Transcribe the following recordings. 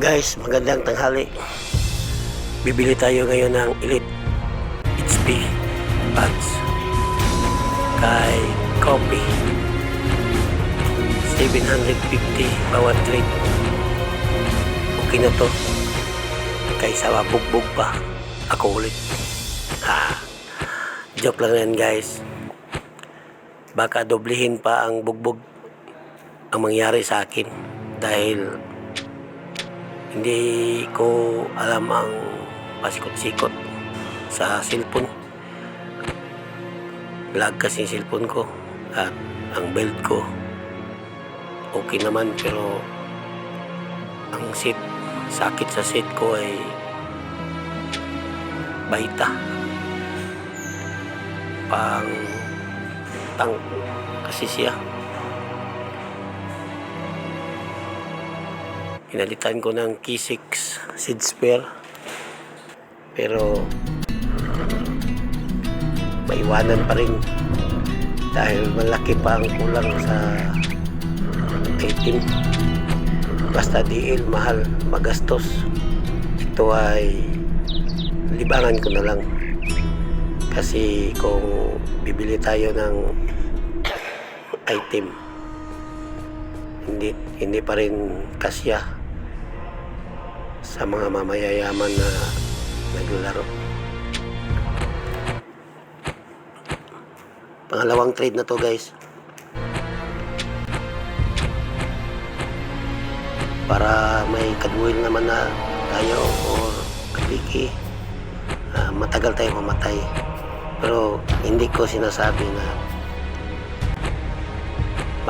Guys, magandang tanghali. Bibili tayo ngayon ng Elite HP Pads kay Copy. 750 bawat trade. Okay na to. Kaysa mabugbog pa. Ako ulit. Ha. Joke lang yan guys. Baka doblehin pa ang bugbog ang mangyari sa akin dahil hindi ko alam ang pasikot-sikot sa cellphone. Lag kasi cellphone ko at ang belt ko. Okay naman pero ang seat sakit sa seat ko ay baita. Pang tang kasi siya Pinalitan ko ng K6 seed spare. Pero maiwanan pa rin dahil malaki pa ang kulang sa item. Basta DL mahal, magastos. Ito ay libangan ko na lang. Kasi kung bibili tayo ng item, hindi hindi pa rin kasya sa mga mamayayaman na naglalaro. Pangalawang trade na to guys. Para may kadwil naman na tayo or kapiki. Ah, matagal tayo mamatay. Pero hindi ko sinasabi na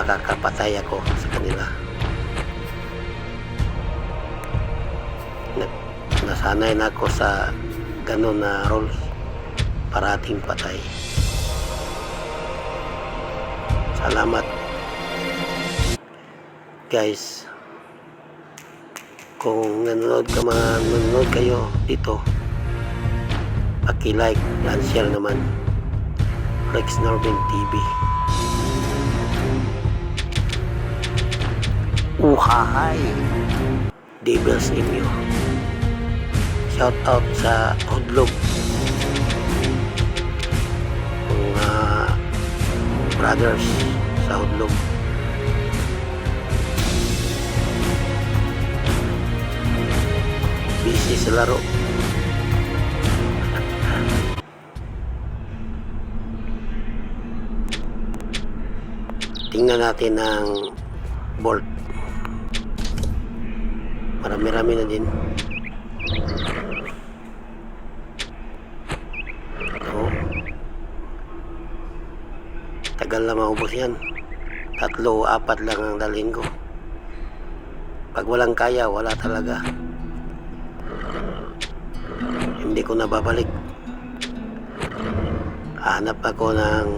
makakapatay ako sa kanila. Nasanay na ako sa ganun na roles parating patay. Salamat. Guys kung nanonood ka man nanonood kayo dito paki-like and share naman. Rex Norben TV Uhahay. Devils in you Shout out sa Hudlog. Mga brothers sa Hudlog. Busy sa laro. Tingnan natin ang bolt. Marami-rami na din tagal na maubos yan. Tatlo apat lang ang dalhin ko. Pag walang kaya wala talaga. Hindi ko na babalik hanap ako ng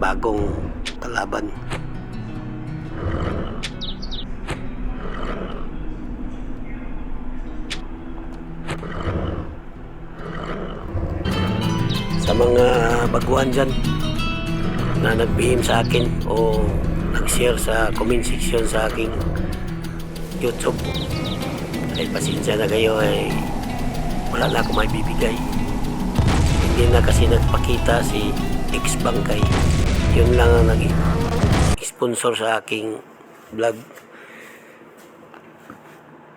bagong kalaban mga baguhan dyan na nagbihim sa akin o nag-share sa comment section sa aking YouTube. Ay pasensya na kayo ay wala na akong may bibigay hindi na kasi nagpakita si X Bangkay. Yun lang ang naging sponsor sa aking vlog.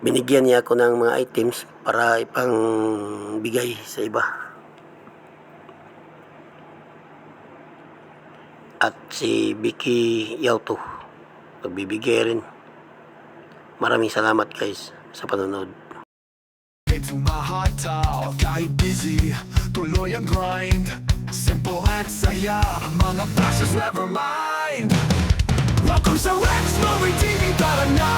Binigyan niya ako ng mga items para ipang bigay sa iba at si Vicky Yauto nagbibigay rin. Maraming salamat guys sa panonood. Into my heart talk Kahit busy, tuloy ang grind. Simple at saya Mga passions never mind. Welcome sa Rex Movie TV Tara na